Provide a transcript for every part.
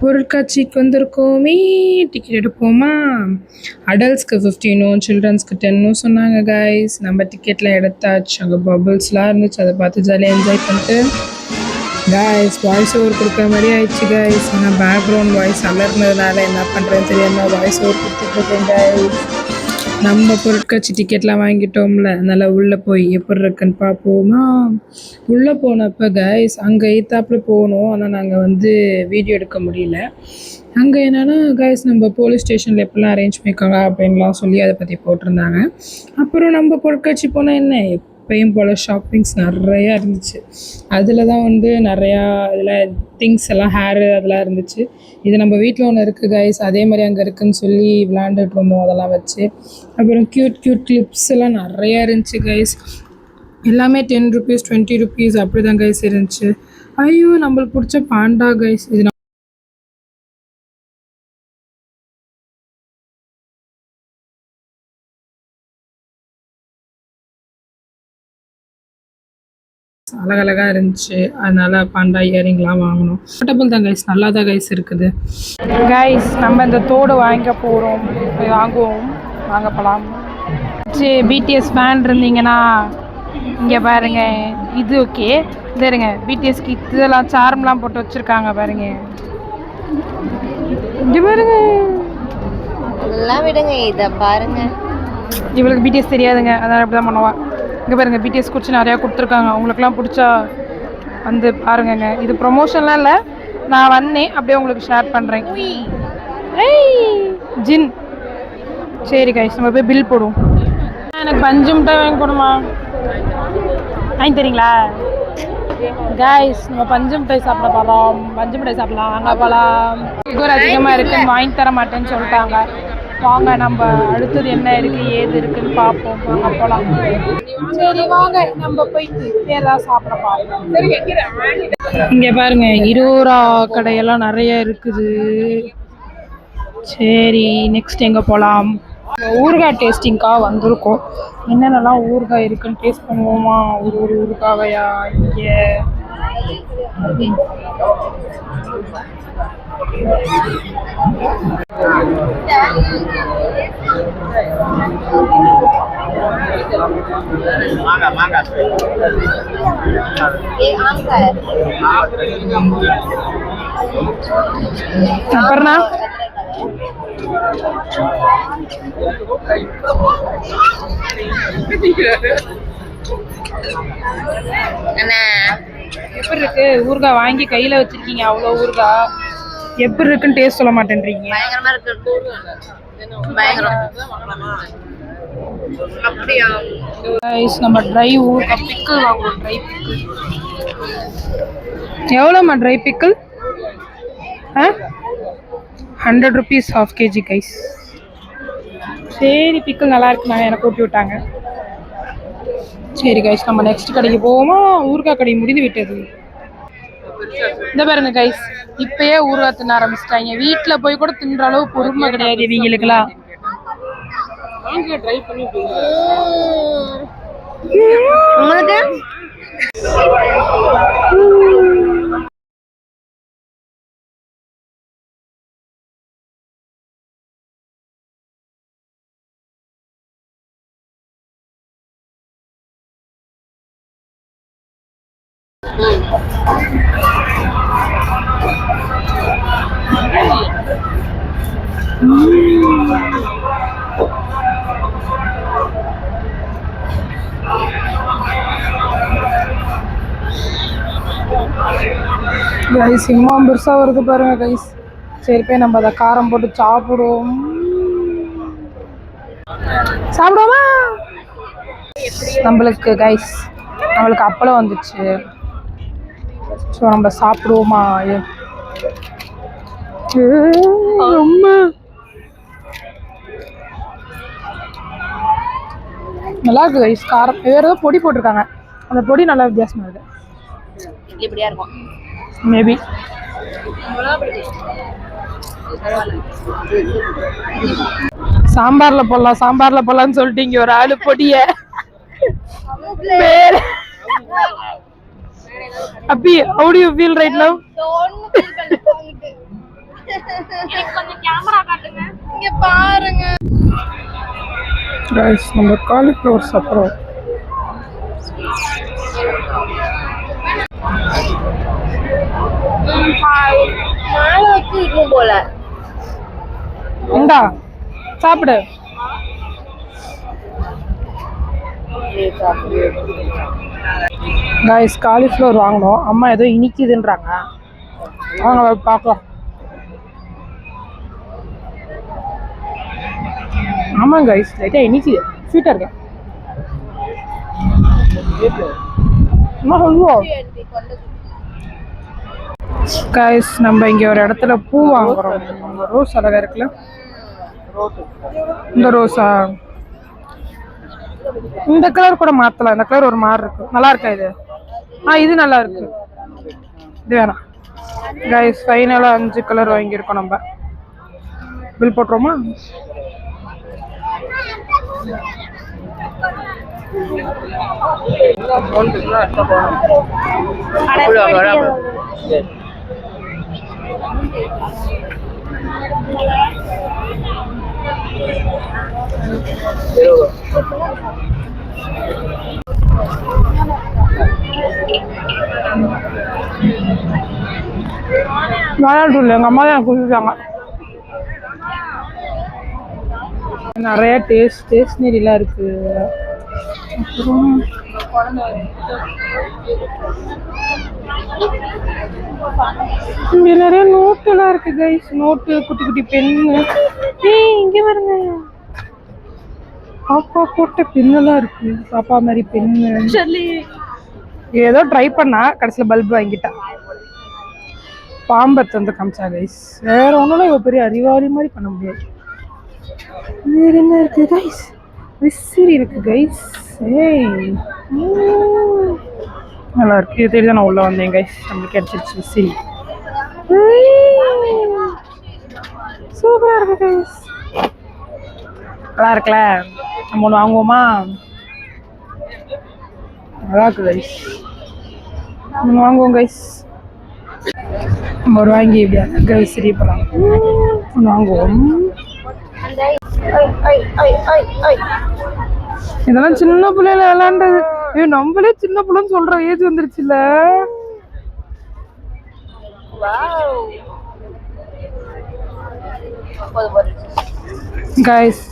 பொருட்காட்சிக்கு வந்திருக்கோமே. Ticket எடுப்போமா? அடல்ட்ஸ்க்கு ஃபிஃப்டீனும் சில்ட்ரன்ஸ்க்கு டென்னும் சொன்னாங்க guys நம்ம டிக்கெட்லாம் எடுத்தாச்சு. அங்கே பபுள்ஸ்லாம் இருந்துச்சு. அதை பார்த்து ஜாலியாக என்ஜாய் பண்ணிட்டு. கைஸ் வாய்ஸ் ஓவர் கொடுக்குற மாதிரி ஆயிடுச்சு கைஸ் ஆனால் பேக்ரவுண்ட் வாய்ஸ் அலர்னதுனால என்ன பண்ணுறேன்னு தெரியாமல் வாய்ஸ் ஓவர் கொடுத்துட்ருக்கேன் கைஸ் நம்ம பொருட்காட்சி டிக்கெட்லாம் வாங்கிட்டோம்ல அதனால் உள்ளே போய் எப்படி இருக்குன்னு பார்ப்போமா? உள்ளே போனப்போ கைஸ் அங்கே எய்த்தாப்பில் போகணும் ஆனால் நாங்கள் வந்து வீடியோ எடுக்க முடியல. அங்கே என்னென்னா கைஸ் நம்ம போலீஸ் ஸ்டேஷனில் எப்படிலாம் அரேஞ்ச் பண்ணியிருக்காங்க அப்படின்லாம் சொல்லி அதை பற்றி போட்டிருந்தாங்க. அப்புறம் நம்ம பொருட்காட்சி போனால் என்ன? எப்பயும் போல் ஷாப்பிங்ஸ் நிறையா இருந்துச்சு. அதில் தான் வந்து நிறையா இதில் திங்ஸ் எல்லாம் ஹேரு அதெல்லாம் இருந்துச்சு. இது நம்ம வீட்டில் ஒன்று இருக்குது கைஸ் அதே மாதிரி அங்கே இருக்குதுன்னு சொல்லி விளாண்டுட்டு இருந்தோம் அதெல்லாம் வச்சு. அப்புறம் க்யூட் க்யூட் கிளிப்ஸ் எல்லாம் நிறையா இருந்துச்சு கைஸ் எல்லாமே டென் ருபீஸ் டுவெண்ட்டி ருபீஸ் அப்படி தான் கைஸ் இருந்துச்சு. ஐயோ நம்மளுக்கு பிடிச்ச பாண்டா கைஸ் இது அழகழகாக இருந்துச்சு. அதனால பாண்டா இயரிங்லாம் வாங்கினோம் கம்ஃபர்டபுள் தான் கைஸ் நல்லா தான் கைஸ் இருக்குது. கைஸ் நம்ம இந்த தோடு வாங்க போகிறோம் வாங்குவோம். வாங்க போகலாம் சரி பிடிஎஸ் ஃபேன் இருந்தீங்கன்னா இங்கே பாருங்க. இது ஓகே இது இருங்க. பிடிஎஸ்க்கு இதெல்லாம் சார்ம்லாம் போட்டு வச்சுருக்காங்க பாருங்க. இங்கே பாருங்க. அதெல்லாம் விடுங்க. இத பாருங்க. இவளுக்கு பிடிஎஸ் தெரியாதுங்க. அதனால் அப்படி தான் பண்ணுவா. இங்கே பாருங்கள் பிடிஎஸ் குறித்து நிறையா கொடுத்துருக்காங்க. உங்களுக்குலாம் பிடிச்சா வந்து பாருங்கங்க. இது ப்ரொமோஷன்லாம் இல்லை. நான் வந்தேன். அப்படியே உங்களுக்கு ஷேர் பண்ணுறேன் ஏய் ஜின். சரி கைஸ் நம்ம போய் பில் போடுவோம். எனக்கு பஞ்சு மிட்டாய் வாங்கி கொடுமா. வாங்கி தரீங்களா? கைஸ் நம்ம பஞ்சு மிட்டாய் சாப்பிட போகிறோம் பஞ்சு மிட்டாய் சாப்பிடலாம். அங்கே போகலாம் சுகர் அதிகமாக இருக்குன்னு வாங்கி தர மாட்டேன்னு சொல்லிட்டாங்க. வாங்க நம்ம அடுத்தது என்ன இருக்கு ஏது இருக்குன்னு பார்ப்போம். வாங்க போலாம். சரி வாங்க நம்ம போய் ஏதாவது சாப்பிட பார்ப்போம். இங்கே பாருங்க இருபது கடையெல்லாம் நிறைய இருக்குது. சரி நெக்ஸ்ட் எங்கே போகலாம் ஊறுகாய் டேஸ்டிங்காக வந்திருக்கோம். என்னென்னலாம் ஊறுகாய் இருக்குன்னு டேஸ்ட் பண்ணுவோமா? ஒரு ஒரு ஊறுகாவையா? இங்கே. அப்புறம்னா அண்ணா. எப்படி இருக்கு? ஊறுகாய் வாங்கி கையில் வச்சிருக்கீங்க அவ்வளோ ஊறுகாய். எப்படி இருக்குன்னு டேஸ்ட் சொல்ல மாட்டேன்றீங்க? பயங்கரமா இருக்கு. பயங்கரம். அப்படியா? நம்ம ட்ரை ஊறுகாய் பிக்கிள் வாங்குவோம் ட்ரை பிக்கிள் எவ்வளோம்மா ட்ரை பிக்கிள் ஆ? Hundred rupees half KG guys சரி பிக்கிள் நல்லா இருக்கு நான் எனக்கு ஊட்டி விட்டாங்க. சரி கைஸ் நம்ம நெக்ஸ்ட் கடைக்கு போவோமா? ஊறுகாய் கடை முடிந்து விட்டது. இந்த பாருங்க கைஸ் இப்பயே ஊறுகாய் தின்ன ஆரம்பிச்சிட்டாங்க. வீட்டில் போய் கூட தின்ற அளவு பொறுமை கிடையாது. இவங்களுக்குலாம் உங்களுக்கு? கைஸ் இன்னும் பெருசாக வருது பாருங்க கைஸ் சரி போய் நம்ம அதை காரம் போட்டு சாப்பிடுவோம். சாப்பிடுவோமா? நம்மளுக்கு கைஸ் நம்மளுக்கு அப்பளம் வந்துச்சு. ஸோ நம்ம சாப்பிடுவோமா? அம்மா. நல்லா இருக்கு கைஸ் காரம் வேறு ஏதோ பொடி போட்டிருக்காங்க. அந்த பொடி நல்லா வித்தியாசமா இருக்கு. இட்லி இப்படியா இருக்கும். மேபி சாம்பார்ல போடலாம் சாம்பார்ல போடலாம்னு சொல்லிட்டீங்க ஒரு ஆளு பொடிய. அப்பி how do you feel right now? கொஞ்சம் கேமரா காட்டுங்க. இங்க பாருங்க. கைஸ் நம்ம காலிஃப்ளவர் சாப்பிட்றோம் மேல வச்சு இருக்கும் போல. இந்தா சாப்பிடு. காய்ஸ் காலிஃப்ளவர் வாங்கினோம் அம்மா ஏதோ இனிக்குதுன்றாங்க. வாங்க பார்க்கலாம். ஆமாம் காய்ஸ் லைட்டாக இனிக்குது. ஸ்வீட்டாக இருக்கு. என்ன சொல்லுவோம் கைஸ் நம்ம இங்கே ஒரு இடத்துல பூ வாங்குறோம். ரோஸ் அழகா இருக்குல்ல? இந்த ரோஸா இந்த கலர் கூட மாத்தலாம். இந்த கலர் ஒரு மாதிரி இருக்கு. நல்லா இருக்கா இது? ஆ இது நல்லா இருக்கு இது வேணாம் கைஸ் ஃபைனலாக அஞ்சு கலர் வாங்கியிருக்கோம் நம்ம. பில் போட்டுருமா விளையாட்டு இல்லை எங்கள் அம்மா தான் எனக்கு கொடுத்துட்டாங்க. நிறைய டேஸ்ட் ஸ்டேஷ்னரிலாம் இருக்கு. அப்புறம் இங்க நிறைய நோட்டெல்லாம் இருக்கு கைஸ் நோட்டு குட்டி குட்டி பென்னு ஏய் இங்க பாருங்க. பாப்பா போட்ட பெண்ணெல்லாம் இருக்கு. பாப்பா மாதிரி பென்னு ஏதோ ட்ரை பண்ணா கடைசியில் பல்ப் வாங்கிட்டா. பாம்பை தந்து காமிச்சா கைஸ் வேற ஒன்றும் இவ பெரிய அறிவாளி மாதிரி பண்ண முடியாது. வேற என்ன இருக்கு கைஸ் விசிறி இருக்கு கைஸ் ஏய். நல்லா இருக்கு. இது தேடி தான் நான் உள்ள வந்தேன் கைஸ் நம்மளுக்கு கிடைச்சிருச்சு விசிறி. சூப்பரா இருக்கு கைஸ் நல்லா இருக்குல்ல? நம்ம ஒன்று வாங்குவோமா? நல்லா இருக்கு கைஸ் ஒன்று வாங்குவோம் கைஸ் நம்ம ஒரு வாங்கி இப்படியா கைஸ் போகலாம் ஒன்று வாங்குவோம். இதெல்லாம் சின்ன பிள்ளைல விளையாண்டது. ஐயோ நம்மளே சின்ன பிள்ளைன்னு சொல்ற ஏஜ் வந்துருச்சுல. கைஸ்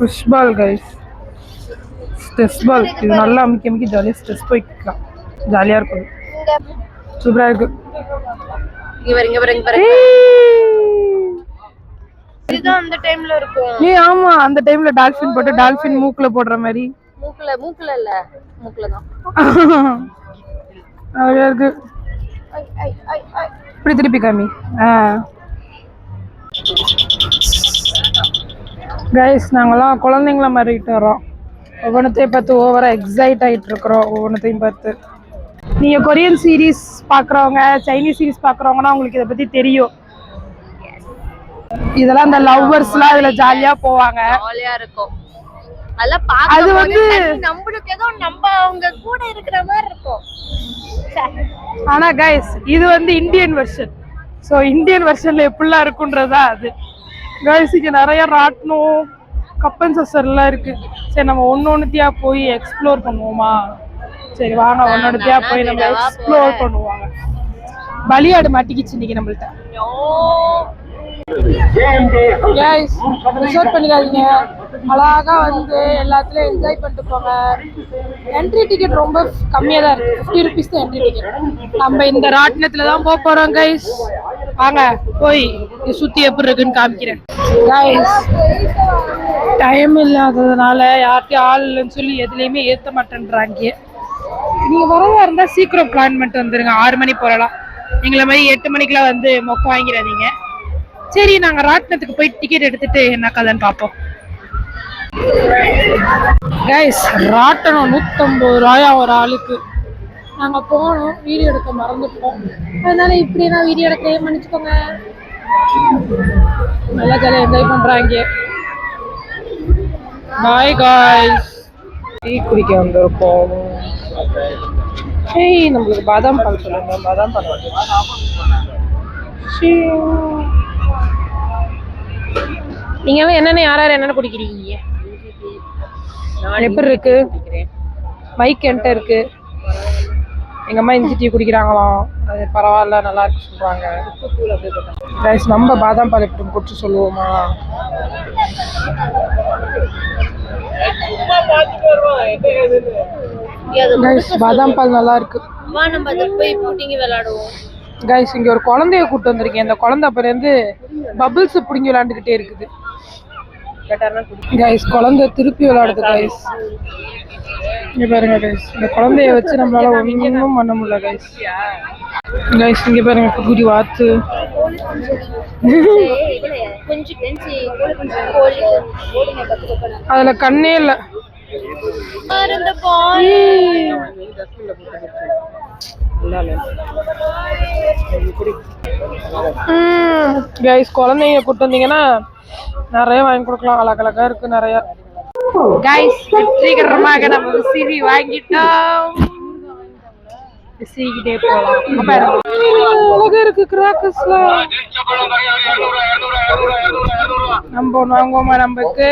குஷ்பால் கைஸ் ஸ்ட்ரெஸ் பால் இது நல்லா அமைக்க அமைக்க ஜாலியாக ஸ்ட்ரெஸ் போய்க்கலாம் ஜாலியாக இருக்கும். சூப்பராக இருக்கு. இங்க பாரு இங்க பாரு இங்க பாரு. ஏய். இதுதான் அந்த டைம்ல இருக்கும். ஏய் ஆமா அந்த டைம்ல டால்ஃபின் போட்டு டால்ஃபின் மூக்குல போடுற மாதிரி. மூக்குல மூக்குல இல்ல மூக்குல தான் அழகா இருக்கு. இப்படி திருப்பி காமி. ஆ. கைஸ் நாங்களாம் குழந்தைங்கள மாதிரிட்டு வரோம் ஒவ்வொன்றத்தையும் பார்த்து ஓவராக எக்ஸைட் ஆகிட்டு இருக்கிறோம். ஒவ்வொன்றத்தையும் பார்த்து. நீங்கள் கொரியன் சீரீஸ் பார்க்குறவங்க சைனீஸ் சீரீஸ் பார்க்குறவங்கன்னா உங்களுக்கு இதை பற்றி தெரியும். இதெல்லாம் இந்த லவ்வர்ஸ்லாம் இதில் ஜாலியாக போவாங்க. ஜாலியா இருக்கும். அது வந்து- தனி நம்மளுக்கு ஏதோ நம்ம அவங்க கூட இருக்கிற மாதிரி இருக்கும். ஆனா கைஸ் இது வந்து இந்தியன் வெர்ஷன் ஸோ இந்தியன் வெர்ஷன்ல எப்படிலாம் இருக்குன்றதா அது. கைஸ் இங்க நிறைய ராட்டணும் கப்பன் சசர்லாம் இருக்கு. சரி நம்ம ஒன்று ஒன்றுத்தியா போய் எக்ஸ்ப்ளோர் பண்ணுவோமா? சரி வாங்க ஒன்று ஒன்றுத்தியா போய் நம்ம எக்ஸ்ப்ளோர் பண்ணுவாங்க. பலியாடு மாட்டிக்கிச்சு இன்னைக்கு நம்மள்ட்ட. ரிசர்வ் பண்ணிடாதீங்க. அழகா வந்து எல்லாத்துலயும் என்ஜாய் பண்ணிட்டு போங்க. என்ட்ரி டிக்கெட் ரொம்ப கம்மியாக தான் இருக்கு. ஃபிஃப்டி ருபீஸ் தான் என்ட்ரி டிக்கெட் நம்ம இந்த ராட்டினத்துல தான் போக போறோம் கைஸ் வாங்க போய் சுத்தி எப்படி இருக்குன்னு காமிக்கிறேன். கைஸ் டைம் இல்லாததுனால யார்கிட்டயும் ஆள் இல்லைன்னு சொல்லி எதுலேயுமே ஏற்ற மாட்டேன்றாங்க. நீங்க வரதா இருந்தா சீக்கிரம் பிளான் பண்ணிட்டு வந்துருங்க. ஆறு மணி போறலாம். எங்களை மாதிரி எட்டு மணிக்கெல்லாம் வந்து மொக்க வாங்கிடாதீங்க. சரி நாங்க ராட்டினத்துக்கு போய் டிக்கெட் எடுத்துட்டு என்ன கதைன்னு பார்ப்போம். கைஸ் ராட்டனம் நூற்றம்பது ரூபாயா ஒரு ஆளுக்கு. நாங்கள் போனோம் வீடியோ எடுக்க மறந்துட்டோம். அதனால இப்படி நான் வீடியோ எடுக்கிறேன் மன்னிச்சுக்கோங்க. நல்லா ஜாலியாக என்ஜாய் பண்ணுறாங்க பாய் காய்ஸ் டீ குடிக்க வந்திருக்கோம். ஏய் நம்மளுக்கு பாதாம் பால் சொல்லுங்க பாதாம் பால் ஷீ. நீங்கெல்லாம் என்னென்ன யார் யார் என்னென்ன குடிக்கிறீங்க? எப்படி இருக்கு? மைக் என்கிட்ட இருக்கு. எங்க அம்மா இஞ்சி டீ குடிக்கிறாங்களாம். அது பரவாயில்ல நல்லா இருக்கு சொல்றாங்க. கைஸ் நம்ம பாதாம் பால் எப்படி குடிச்சு சொல்லுவோமா? கைஸ் பாதாம் பால் நல்லா இருக்கு வா நம்ம அதை போய் பூட்டிங்க விளையாடுவோம். கைஸ் இங்க ஒரு குழந்தைய கூட்டு வந்திருக்கேன். இந்த குழந்தை அப்புறம் இருந்து பபிள்ஸ் பிடிங்கி விளையாண்டுக்கிட்டே இருக்குது. கைஸ் குழந்தை திருப்பி விளையாடுது கைஸ் இங்க பாருங்க கைஸ் இந்த குழந்தைய வச்சு நம்மளால ஒன்றும் பண்ண முடியல கைஸ் கைஸ் இங்க பாருங்க குட்டி வாத்து. அதுல கண்ணே இல்ல. இந்த பால். கைஸ் குழந்தைங்க கூட்டு வந்தீங்கன்னா நிறைய வாங்கி கொடுக்கலாம். அழகழகா இருக்கு நிறைய. கைஸ் வெற்றிகரமாக நம்ம விசிறி வாங்கிட்டோம். விசிறிக்கிட்டே போகலாம். அழகா இருக்கு கிராக்கர்ஸ்ல நம்ம வாங்குவோமா நமக்கு?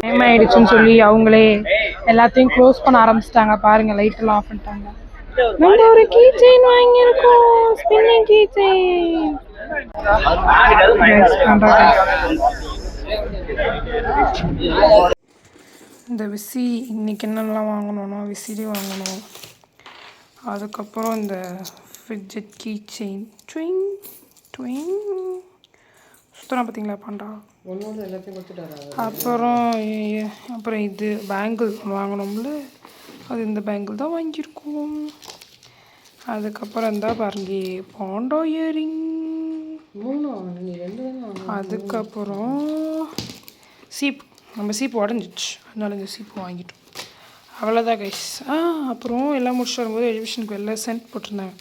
டைம் ஆயிடுச்சுன்னு சொல்லி அவங்களே எல்லாத்தையும் க்ளோஸ் பண்ண ஆரம்பிச்சிட்டாங்க. பாருங்க லைட் எல்லாம் ஆஃப் பண்ணிட்டாங்க. நம்ம ஒரு கீ செயின் வாங்கியிருக்கோம். ஸ்பின்னிங் கீ செயின் இந்த விசி இன்னைக்கு என்னென்னலாம் வாங்கணும்னா விசிறி வாங்கணும். அதுக்கப்புறம் இந்த ஃப்ரிட்ஜெட் கீ செயின் ட்விங் ட்விங் சுத்தரம் பார்த்தீங்களா பண்ணுறா அப்புறம் அப்புறம் இது பேங்கிள் வாங்கினோம்ல அது இந்த பேங்கிள் தான் வாங்கியிருக்கோம். அதுக்கப்புறம் இருந்தால் பாருங்க பாண்டா இயரிங் அதுக்கப்புறம் சீப் நம்ம சீப்பு உடஞ்சிச்சு அதனால இந்த சீப்பு வாங்கிட்டோம். அவ்வளோதான் கைஸ் ஆ அப்புறம் எல்லாம் முடிச்சு வரும்போது எலிவிஷனுக்கு எல்லாம் சென்ட் போட்டிருந்தாங்க.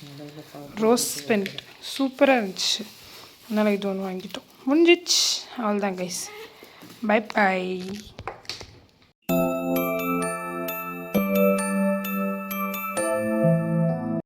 ரோஸ் பென்ட் சூப்பராக இருந்துச்சு. அதனால் இது ஒன்று வாங்கிட்டோம். முடிஞ்சிச்சு அவ்வளோதான் கைஸ் பை பாய்